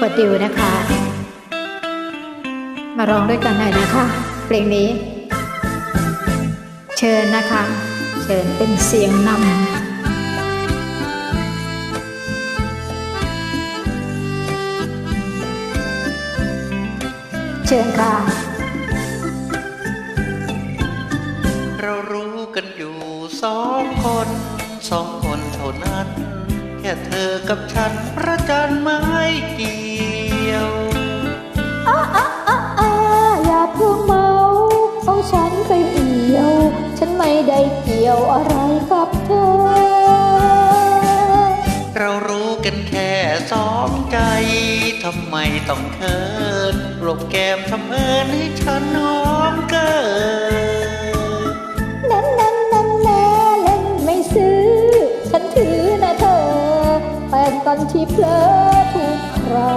เปิดดิวนะคะ มาร้องด้วยกันหน่อยนะคะ เพลงนี้ เชิญนะคะ เชิญเป็นเสียงนำเชิญค่ะ เรารู้กันอยู่สองคน สองคนเท่านั้น ค่เธอกับฉันพระจันทร์ไม่เกี่ยวอาอย่าเพิ่งเมาเอาฉันไปเอี่ยว ฉันไม่ได้เกี่ยวอะไรกับเธอ เรารู้กันแค่สองใจทำไมต้องเคินหลบแก้มทำเอินให้ฉันน้อม ตอนที่เพลอทุกครา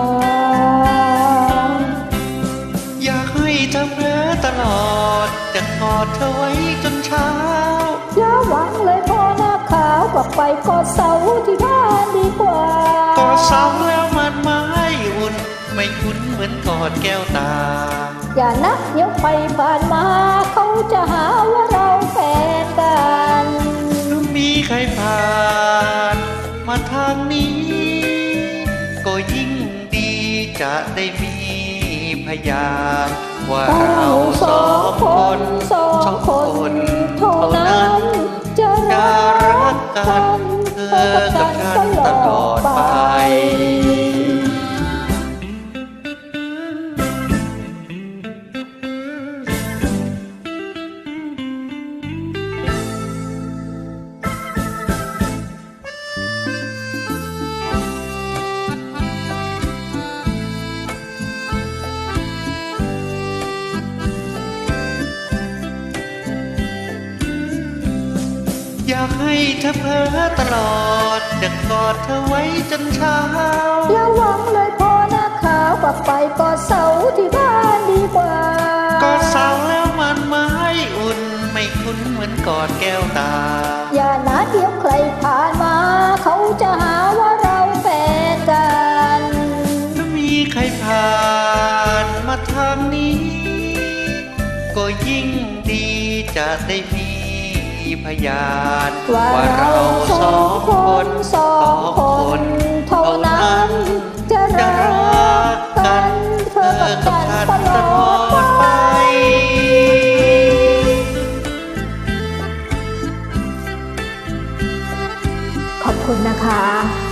วอยากให้เธอเพลอตลอด จะกอดเธอไว้จนเช้าอย่าหวังเลยพอหน้าขาวกลับไปกอดเสาที่บ้านดีกว่ากอดเสาแล้วมันไม่อุ่น ไม่คุ้นเหมือนกอดแก้วตา อย่านักเดี๋ยวไปผ่านมาเขาจะหาว่า มาทางนี้ ก็ยิ่งดีจะได้มีพยานว่าเราสองคนสองคนเท่ากให้เธอเพ้อตลอดจะกอดเธอไว้จนเช้า อย่าหวังเลยพอหน้าขาวกลับไปกอดเสาที่บ้านดีกว่ากอดเสาแล้วมันไม่อุ่น ไม่คุ้นเหมือนกอดแก้วตา อย่านะเดี๋ยวใครผ่านมา เขาจะหาว่าเราแฟนกันถ้ามีใครผ่านมาทางนี้ ก็ยิ่งดีจะได้มี พยานว่าว่าเราเราสสอองงคคนนสองคนเท่านั้นจะรักกันเธอกับฉันตลอดไปขอบคุณนะคะ